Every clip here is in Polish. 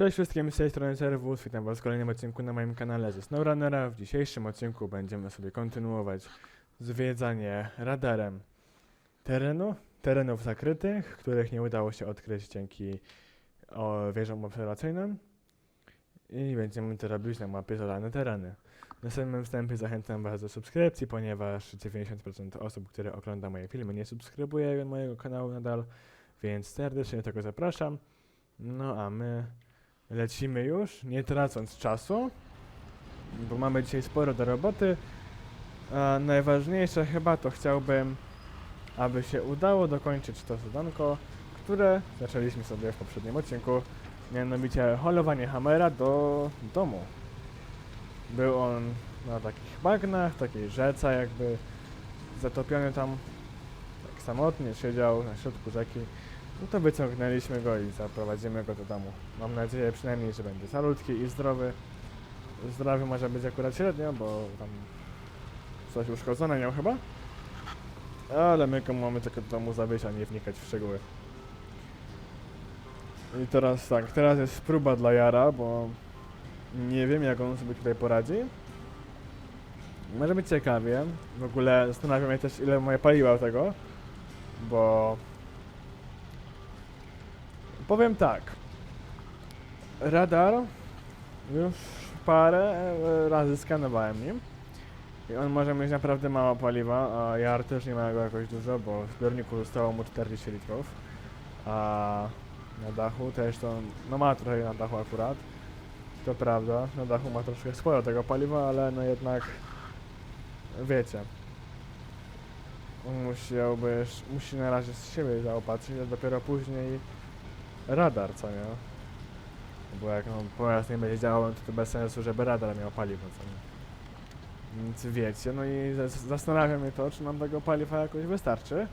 Cześć wszystkim, z tej strony Serwus, witam was w kolejnym odcinku na moim kanale ze SnowRunnera. W dzisiejszym odcinku będziemy sobie kontynuować zwiedzanie radarem terenu, terenów zakrytych, których nie udało się odkryć dzięki o, wieżom obserwacyjnym i będziemy to robić na mapie Zadane Tereny. Na samym wstępie zachęcam was do subskrypcji, ponieważ 90% osób, które ogląda moje filmy nie subskrybuje mojego kanału nadal, więc serdecznie do tego zapraszam. No a my lecimy już, nie tracąc czasu, bo mamy dzisiaj sporo do roboty. A najważniejsze chyba to chciałbym, aby się udało dokończyć to zadanko, które zaczęliśmy sobie w poprzednim odcinku, mianowicie holowanie Hammera do domu. Był on na takich bagnach, takiej rzece jakby, zatopiony tam, tak samotnie siedział na środku rzeki. No to wyciągnęliśmy go i zaprowadzimy go do domu. Mam nadzieję przynajmniej, że będzie salutki i zdrowy. Zdrowy może być akurat średnio, bo tam coś uszkodzone miał chyba. Ale my go mamy tylko do domu zawieźć, a nie wnikać w szczegóły. I teraz tak, teraz jest próba dla Jara, bo nie wiem jak on sobie tutaj poradzi. Może być ciekawie. W ogóle zastanawiam się też ile moje paliwa tego, bo Powiem tak. Radar już parę e, razy skanowałem nim. I on może mieć naprawdę mało paliwa, a Jar też nie ma go jakoś dużo, bo w zbiorniku zostało mu 40 litrów. A na dachu też to, no ma trochę na dachu akurat. To prawda, na dachu ma troszkę sporo tego paliwa, ale no jednak wiecie. Musiałby, musi na razie z siebie zaopatrzyć, a dopiero później radar, co nie? Bo jak no, pojazd nie będzie działał, to, to bez sensu, żeby radar miał paliwo, co nie? Więc wiecie, no i zas- zastanawia mnie to, czy nam tego paliwa jakoś wystarczy.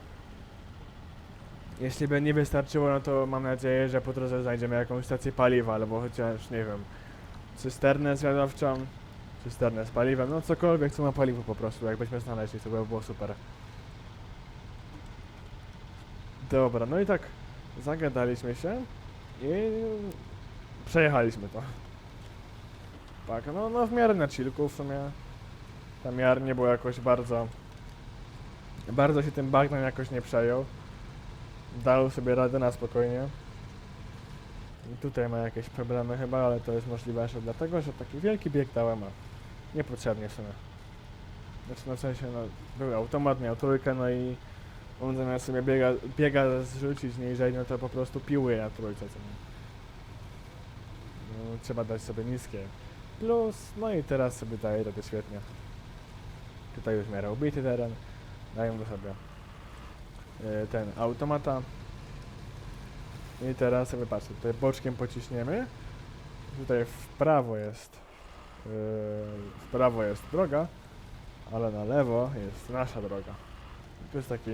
Jeśli by nie wystarczyło, no to mam nadzieję, że po drodze znajdziemy jakąś stację paliwa, albo chociaż, nie wiem, cysternę zwiadowczą, cysternę z paliwem, no cokolwiek, co ma paliwo po prostu, jakbyśmy znaleźli, to by było super. Dobra, no i tak zagadaliśmy się i przejechaliśmy to. Tak, no, no w miarę na chillku w sumie. Tam Jar nie był jakoś bardzo... Bardzo się tym bagnem jakoś nie przejął. Dał sobie radę na spokojnie. I tutaj ma jakieś problemy chyba, ale to jest możliwe, że dlatego, że taki wielki bieg dałem, a niepotrzebnie w sumie. Znaczy, no w sensie, no, był automat, miał trójkę, no i on zamiast sobie biega, biega zrzucić niżej, no to po prostu piłuje na trójce? No, trzeba dać sobie niskie. Plus, no i teraz sobie daje to świetnie. Tutaj już miarę ubity teren. Dajemy sobie e, ten automata. I teraz sobie patrzcie, tutaj boczkiem pociśniemy. Tutaj w prawo jest e, w prawo jest droga, ale na lewo jest nasza droga. To jest taki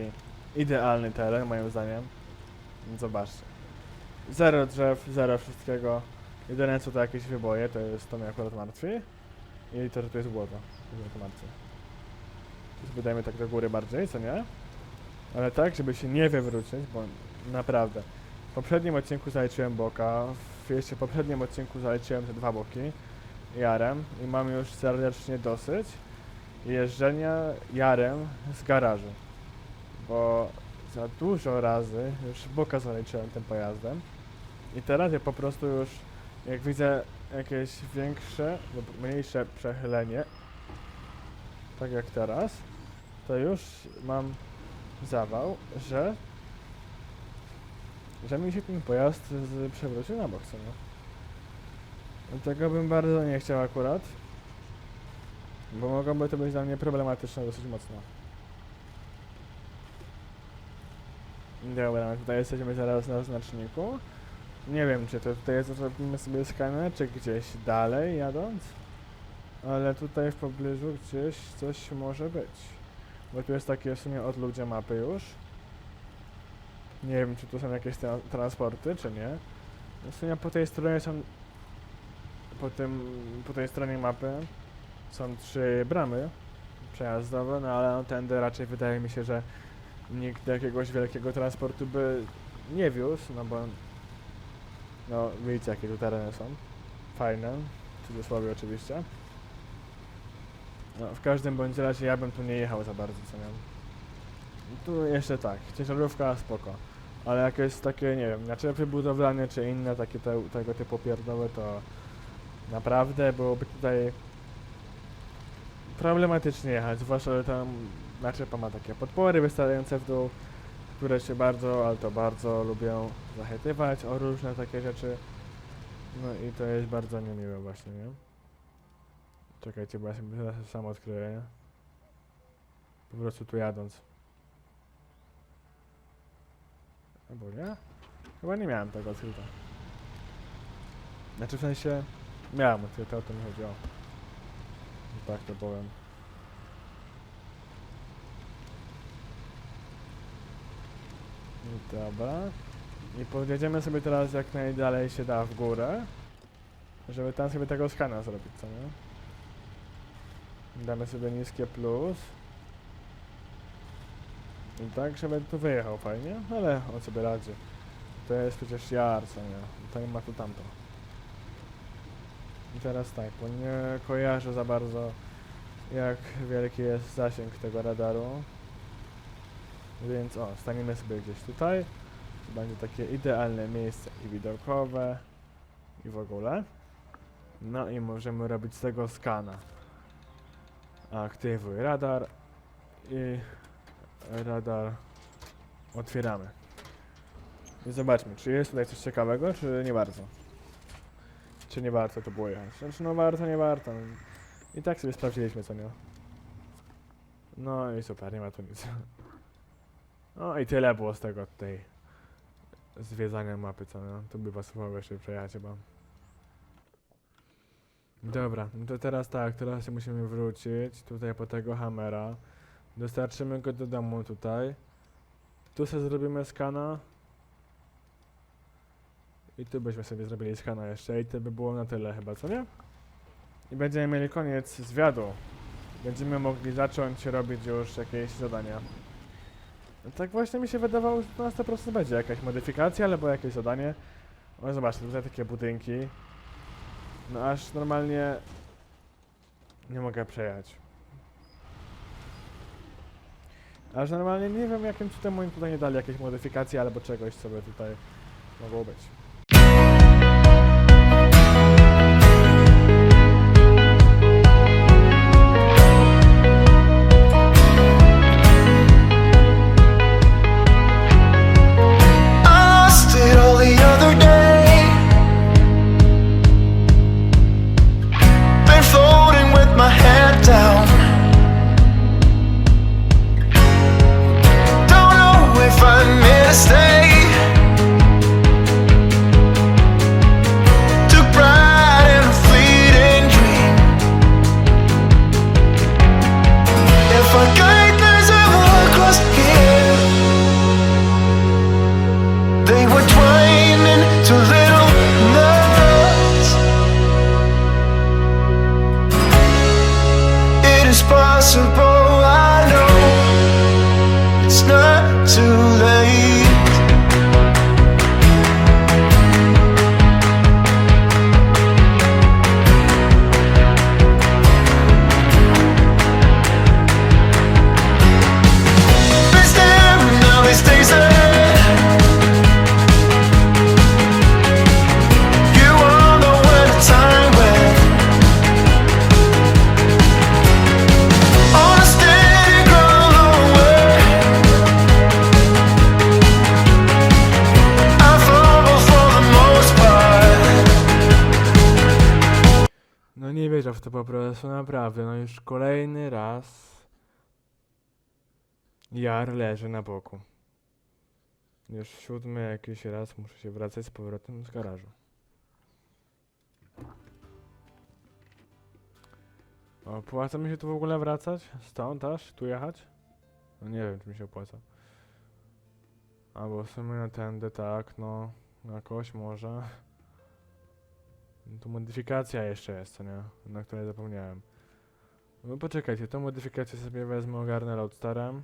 idealny teren moim zdaniem. Zobaczcie. Zero drzew, zero wszystkiego. Jedyne co to jakieś wyboje, to jest to mnie akurat martwi. I to, że tu jest błoto. To mnie to martwi. Wydajmy tak do góry bardziej, co nie? Ale tak, żeby się nie wywrócić, bo naprawdę. W poprzednim odcinku zaliczyłem boka, w jeszcze poprzednim odcinku zaliczyłem te dwa boki jarem i mam już serdecznie dosyć jeżdżenia jarem z garażu bo za dużo razy już boka zaliczyłem tym pojazdem i teraz ja po prostu już jak widzę jakieś większe lub mniejsze przechylenie tak jak teraz to już mam zawał, że że mi się ten pojazd przewrócił na bok co? Tego bym bardzo nie chciał akurat bo mogłoby to być dla mnie problematyczne dosyć mocno Dobra, tutaj jesteśmy zaraz na znaczniku. Nie wiem, czy to tutaj jest, zrobimy sobie skaner, czy gdzieś dalej jadąc. Ale tutaj w pobliżu gdzieś coś może być. Bo tu jest takie w sumie odludzie mapy już. Nie wiem, czy tu są jakieś tra transporty, czy nie. W sumie po tej stronie są... Po tym... Po tej stronie mapy są trzy bramy przejazdowe, no ale no, tędy raczej wydaje mi się, że nikt jakiegoś wielkiego transportu by nie wiózł, no bo No, widzicie jakie tu tereny są. Fajne, w cudzysłowie oczywiście. No, w każdym bądź razie ja bym tu nie jechał za bardzo, co nie? Tu jeszcze tak, ciężarówka spoko. Ale jak jest takie, nie wiem, naczepy budowlane czy inne takie te, tego typu pierdoły, to naprawdę byłoby tutaj problematycznie jechać, zwłaszcza, że tam naczepa ma takie podpory wystające w dół, które się bardzo, ale to bardzo lubią zachytywać o różne takie rzeczy. No i to jest bardzo niemiłe właśnie, nie? Czekajcie, bo ja teraz sam odkryję, nie? Po prostu tu jadąc. Albo nie? Chyba nie miałem tego odkryta. Znaczy w sensie... Miałem, to o to mi chodziło. Tak to powiem. Dobra. I podjedziemy sobie teraz jak najdalej się da w górę. Żeby tam sobie tego skana zrobić, co nie? Damy sobie niskie plus. I tak, żeby tu wyjechał fajnie, ale on sobie radzi. To jest przecież jar, co nie? To nie ma tu tamto. I teraz tak, bo nie kojarzę za bardzo jak wielki jest zasięg tego radaru. Więc o, staniemy sobie gdzieś tutaj. Będzie takie idealne miejsce i widokowe i w ogóle. No i możemy robić z tego skana. Aktywuj radar i radar otwieramy. I zobaczmy, czy jest tutaj coś ciekawego, czy nie bardzo. Czy nie warto to było jechać. Znaczy no warto, nie warto. I tak sobie sprawdziliśmy, co nie. No i super, nie ma tu nic. No i tyle było z tego tutaj zwiedzania mapy, co nie. Tu by pasowało jeszcze przejechać chyba. Dobra, no to teraz tak, teraz się musimy wrócić tutaj po tego hamera. Dostarczymy go do domu tutaj. Tu sobie zrobimy skana. I tu byśmy sobie zrobili skana jeszcze i to by było na tyle chyba, co nie? I będziemy mieli koniec zwiadu. Będziemy mogli zacząć robić już jakieś zadania. No Tak właśnie mi się wydawało, że to na 100% będzie jakaś modyfikacja albo jakieś zadanie. O, zobaczcie, tutaj takie budynki. No aż normalnie nie mogę przejechać. Aż normalnie nie wiem jakim cudem oni tutaj nie dali jakiejś modyfikacji albo czegoś, co by tutaj mogło być. They were naprawdę. No już kolejny raz Jar leży na boku. Już siódmy jakiś raz muszę się wracać z powrotem z garażu. Opłaca mi się tu w ogóle wracać? Stąd aż? Tu jechać? No nie wiem, czy mi się opłaca. Albo w sumie na tędy tak, no jakoś może. Tu modyfikacja jeszcze jest, co nie? Na której zapomniałem. No poczekajcie, tą modyfikację sobie wezmę, ogarnę Loadstarem.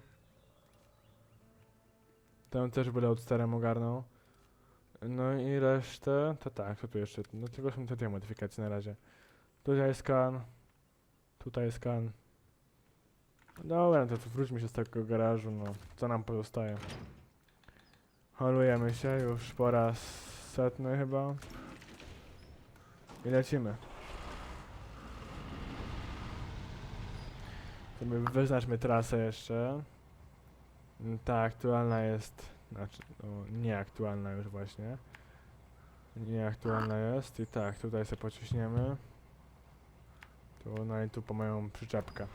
Tę też by Loadstarem ogarnął. No i resztę, to tak, to tu jeszcze, no tylko są te dwie modyfikacje na razie. Tutaj skan, tutaj skan. Dobra, to tu wróćmy się z tego garażu, no, co nam pozostaje. Holujemy się już po raz setny chyba. I lecimy. Sobie wyznaczmy trasę jeszcze. Mm, Ta aktualna jest, znaczy, no, nieaktualna już właśnie. Nieaktualna jest i tak, tutaj sobie pociśniemy. Tu, no i tu po moją przyczepkę.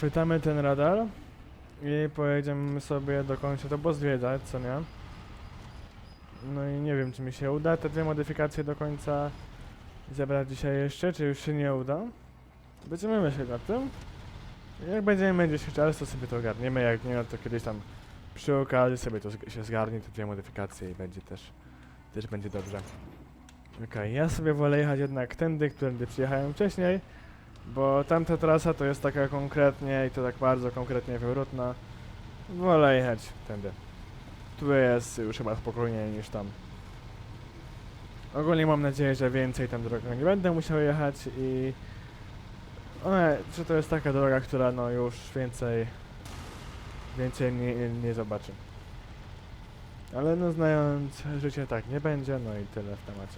Chwytamy ten radar i pojedziemy sobie do końca to pozwiedzać, co nie? No i nie wiem, czy mi się uda te dwie modyfikacje do końca zebrać dzisiaj jeszcze, czy już się nie uda. Będziemy myśleć nad tym. Jak będziemy mieć jeszcze czas, to sobie to ogarniemy, jak nie, no to kiedyś tam przy okazji sobie to się zgarnie, te dwie modyfikacje i będzie też, też będzie dobrze. Okej, ja sobie wolę jechać jednak tędy, którędy przyjechałem wcześniej, bo tamta trasa to jest taka konkretnie i to tak bardzo konkretnie wywrotna. Wolę jechać tędy. Tu jest już chyba spokojniej niż tam. Ogólnie mam nadzieję, że więcej tam drogą nie będę musiał jechać i... One, że to jest taka droga, która no już więcej... Więcej nie, nie zobaczy. Ale no znając życie tak nie będzie, no i tyle w temacie.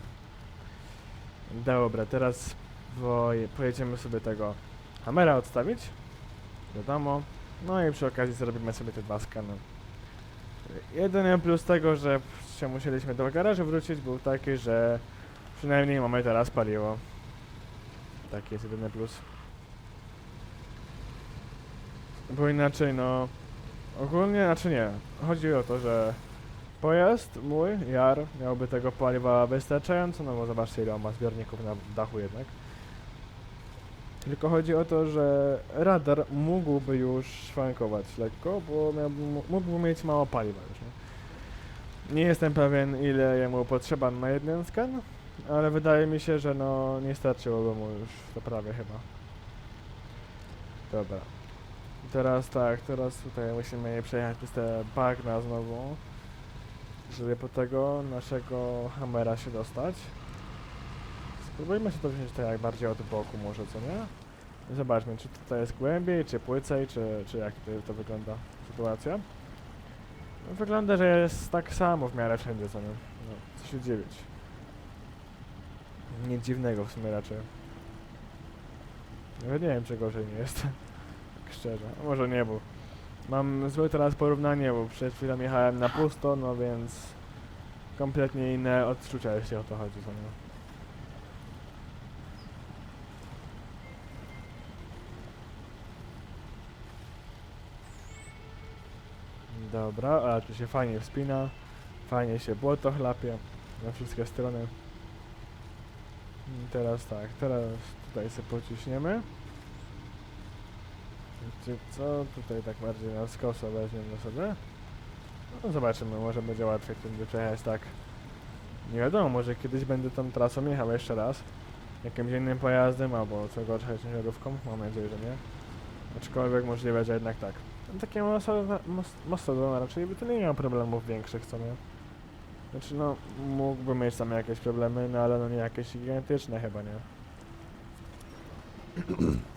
Dobra, teraz poje- pojedziemy sobie tego Hamera odstawić. Wiadomo. No i przy okazji zrobimy sobie te dwa skany. Jedyny plus tego, że się musieliśmy do garażu wrócić był taki, że przynajmniej mamy teraz paliwo. Taki jest jedyny plus. Bo inaczej no... Ogólnie, znaczy nie. Chodzi o to, że pojazd mój, Jar, miałby tego paliwa wystarczająco, no bo zobaczcie ile on ma zbiorników na dachu jednak. Tylko chodzi o to, że radar mógłby już szwankować lekko, bo miałby, mógłby mieć mało paliwa już, nie? Nie jestem pewien ile jemu potrzeba na jeden skan, ale wydaje mi się, że no nie starczyłoby mu już to prawie chyba. Dobra. Teraz tak, teraz tutaj musimy przejechać przez te bagna znowu, żeby po tego naszego Hammera się dostać. Spróbujmy się to wziąć tak jak bardziej od boku może, co nie? Zobaczmy, czy tutaj jest głębiej, czy płycej, czy, czy jak to, to wygląda sytuacja. No, wygląda, że jest tak samo w miarę wszędzie, co nie? No, co się dziwić. Nic dziwnego w sumie raczej. Nawet nie wiem, czy gorzej nie jest. tak szczerze. A może nie, bo mam złe teraz porównanie, bo przed chwilą jechałem na pusto, no więc kompletnie inne odczucia, jeśli o to chodzi, co nie? Dobra, a tu się fajnie wspina, fajnie się błoto chlapie na wszystkie strony. I teraz tak, teraz tutaj sobie pociśniemy. Wiecie co, tutaj tak bardziej na skoso weźmiemy sobie. No zobaczymy, może będzie łatwiej tędy przejechać tak. Nie wiadomo, może kiedyś będę tą trasą jechał jeszcze raz. Jakimś innym pojazdem, albo co gorsza ciężarówką, mam nadzieję, że nie. Aczkolwiek możliwe, że jednak tak. No, Takie mostodon raczej by to nie miał problemów większych, co nie? Znaczy no, mógłby mieć tam jakieś problemy, no ale no nie jakieś gigantyczne chyba, nie?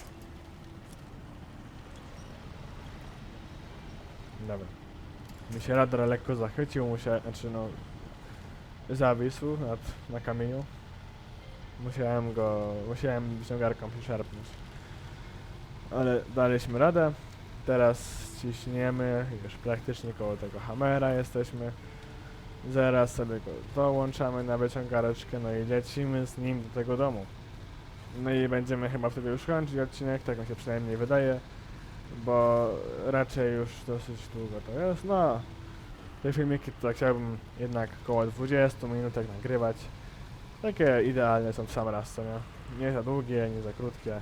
Dobra. Mi się radar lekko zachwycił, musiałem, znaczy no, zawisł nad, na kamieniu. Musiałem go, musiałem wyciągarką przeszarpnąć. Ale daliśmy radę. Teraz ciśniemy, już praktycznie koło tego hamera jesteśmy. Zaraz sobie go dołączamy na wyciągareczkę, no i lecimy z nim do tego domu. No i będziemy chyba wtedy już kończyć odcinek, tak mi się przynajmniej wydaje, bo raczej już dosyć długo to jest. No, te filmiki to chciałbym jednak około 20 minutek nagrywać. Takie idealne są w sam raz, co nie? Nie za długie, nie za krótkie.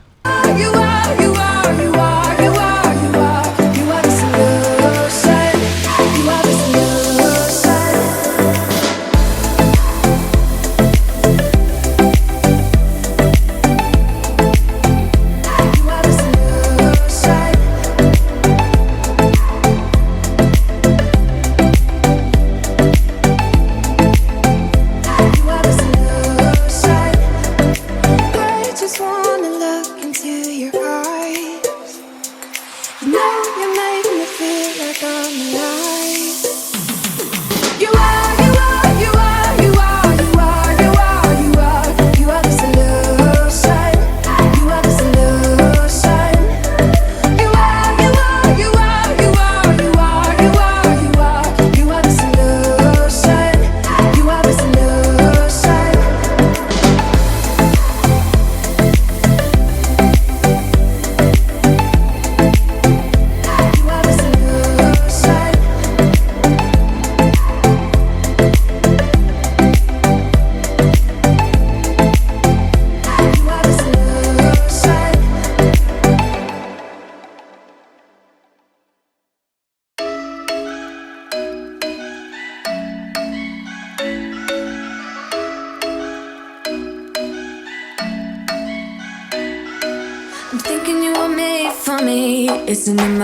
You are, you are, you are,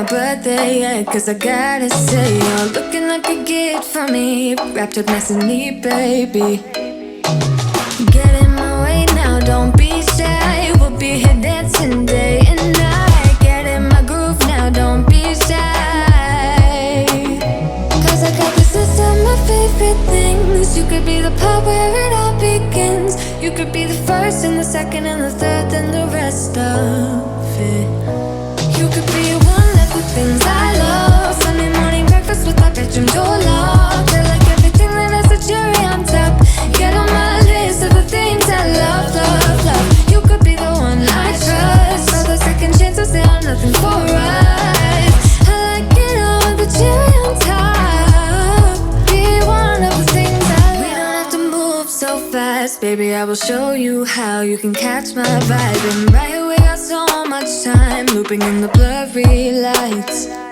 birthday yet, cause I gotta say, you're looking like a gift for me. Wrapped up nice and neat, baby. Get in my way now, don't be shy. We'll be here dancing day and night. Get in my groove now, don't be shy. Cause I got the system of favorite things. You could be the part where it all begins. You could be the first and the second and the third and the rest of it. baby, I will show you how you can catch my vibe. And right away, I saw much time looping in the blurry lights.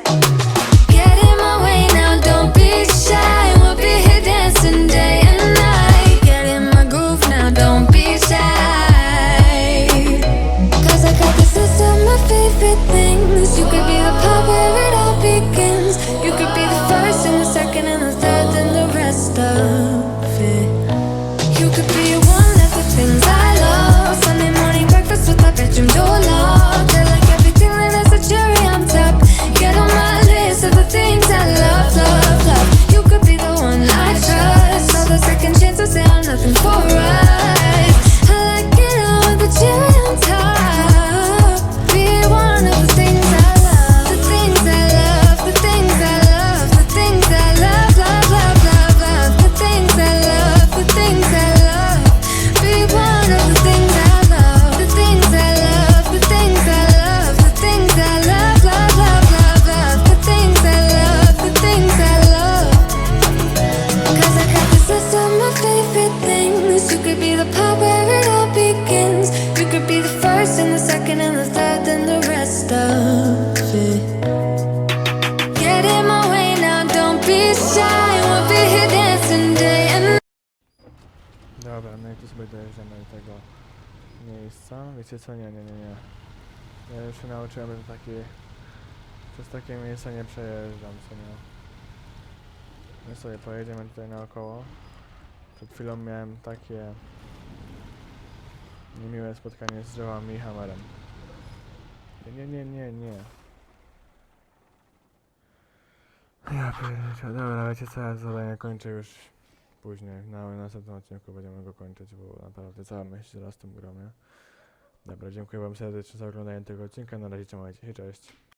tu sobie dojeżdżamy do tego miejsca. Wiecie co? Nie, nie, nie, nie. Ja już się nauczyłem, że takie... Przez takie miejsca nie przejeżdżam, co nie. My sobie pojedziemy tutaj naokoło. Przed chwilą miałem takie... Niemiłe spotkanie z drzewami i hamerem. Nie, nie, nie, nie. Ja pierdolę, dobra, wiecie co, ja zadanie kończę już później. No, na następnym odcinku będziemy go kończyć, bo naprawdę cała myśl zaraz w tym. Dobra, dziękuję Wam serdecznie za oglądanie tego odcinka. Na razie, trzymajcie się, cześć.